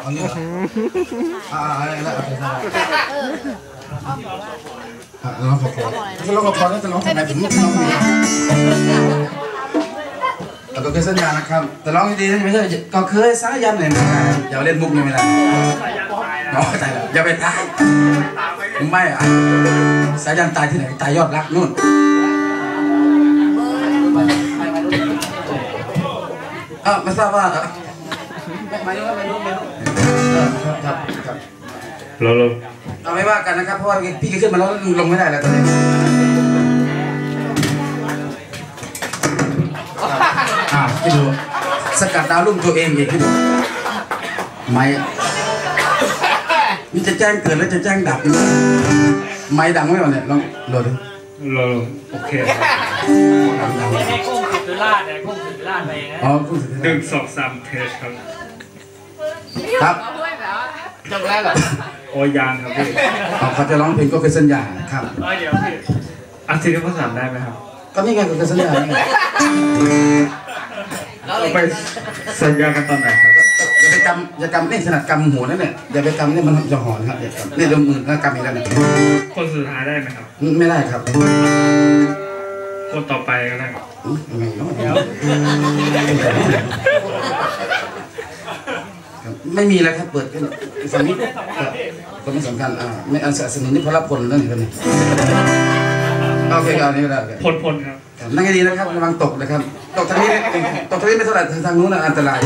เอางี้เหรออ่าอะไรนะโอเคได้อะร้องขอพรจะร้องขอพรแล้วจะร้องทำไมผมไม่ร้องดีแล้วก็เคยสัญญานะครับแต่ร้องดีๆนะไม่ใช่ก็เคยสายันเลยนะอย่าเล่นมุกนี่ไม่ได้น้องตายแล้วอย่าไปตายไม่อะสายันตายที่ไหนตายยอดรักนู่นเออไม่ทราบว่าเอ่อไม่ไม่รู้ไม่รู้ไม่รู้เออ ครับครับครับโลโลเอาไม่ว่ากันนะครับ เพราะว่าพี่ก็ขึ้นมาแล้วลงไม่ได้แล้วตอนนี้อ่าพี่ดูสกัดดาวรุ่งตัวเองอีกพี่ดูไม่นี่จะแจ้งเกิดแล้วจะแจ้งดับนะไม่ดังไม่หมดเนี่ยลองโหลดดิโลโลโอเคดังดังไม่ให้กุ้งสิบจุราชเนี่ยกุ้งสิบจุราชไปนะอ๋อพูดถึงหนึ่งสองสามเทสครับ ครับจบแล้วเหรอโอ้ยางครับพี่อ๋อเขาจะร้องเพลงก็เป็นสัญญาครับเออเดี๋ยวพี่อาทิตย์นี้ภาษาได้ไหมครับ ก็นี่ไงก็เป็นสัญญานี่ไงเราไปสัญญากันตอนไหนครับอย่าไปกำอย่ากำนี่ขนาดกำหัวนั่นเนี่ยอย่าไปกำนี่มันจะหอนครับอย่ากำนี่เดี๋ยวมือแล้วกำอีกแล้วเนี่ยคนสุดท้ายได้ไหมครับ ไม่ได้ครับ คนต่อไปก็ได้ครับอุ๊ยยังไงเนาะครับ ไม่มีแล้วครับเปิดขึ้นฝั่งนี้ครับก็ไม่สำคัญอ่าไม่อันสนิทนี่พระพลนั่นเองนี่โอเคเอาอันนี้ก็ได้พลพลครับครับนั่งให้ดีนะครับระวังตกนะครับ ตกทางนี้ตกทางนี้ไม่เท่าไหร่ทางนู้นน่ะอันตราย